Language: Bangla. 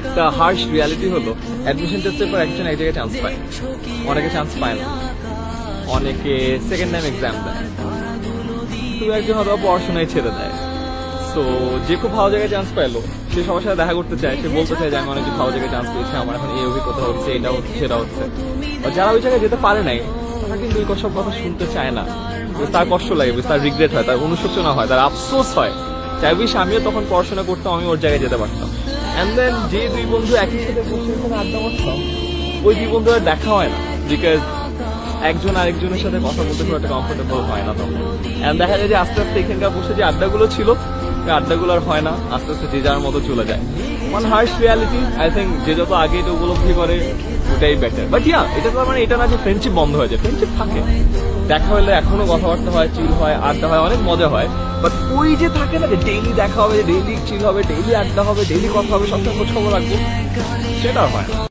একটা হার্শ রিয়ালিটি হলো অ্যাডমিশন টেস্টের পর একজন এক জায়গায় চান্স পায়। অনেকে চান্স পায় না। অনেকে সেকেন্ড টাইম এক্সাম দেয়। দু একজন হয়তো পড়াশোনায় ছেড়ে দেয়। তো যে খুব ভালো জায়গায় চান্স পাইলো, সে সবার সাথে দেখা করতে চায়, সে বলতে চায় যে, আমি অনেক ভালো জায়গায় চান্স পেয়েছি, আমার এখন এই অভিজ্ঞতা হচ্ছে, এটা হচ্ছে, সেটা হচ্ছে। যারা ওই জায়গায় যেতে পারে নাই, তারা কিন্তু এই সব কথা শুনতে চায় না। তার কষ্ট লাগে তার রিগ্রেট হয়, তার অনুশোচনা হয়, তার আফসোস হয়। চাই বিশ আমিও তখন পড়াশোনা করতাম, আমি ওর জায়গায় যেতে পারতাম। অ্যান্ড দেন যে দুই বন্ধু একই সাথে বসে আড্ডা মারতাম ওই দুই বন্ধু আর দেখা হয় না বিকজ একজন আরেকজনের সাথে কথা বলতে খুব একটা কমফোর্টেবল হয় না তখন। And দেখা যায় যে আস্তে আস্তে এখানকার বসে যে আড্ডাগুলো ছিল, ওই আড্ডাগুলো আর হয় না, আস্তে আস্তে যে যার মতো চলে যায়। One harsh reality I think যে যত আগে এটা উপলব্ধি করে, ওটাই বেটার বাট ইয়া এটা তো মানে এটা না যে ফ্রেন্ডশিপ বন্ধ হয়ে যায় ফ্রেন্ডশিপ থাকে। দেখা হলে এখনও কথাবার্তা হয় চিল হয়, আড্ডা হয়, অনেক মজা হয়। বাট ওই যে থাকে না যে ডেইলি দেখা হবে ডেইলি চিল হবে ডেইলি আড্ডা হবে ডেইলি কথা হবে, সবসময় খোঁজ খবর রাখব, সেটা হয়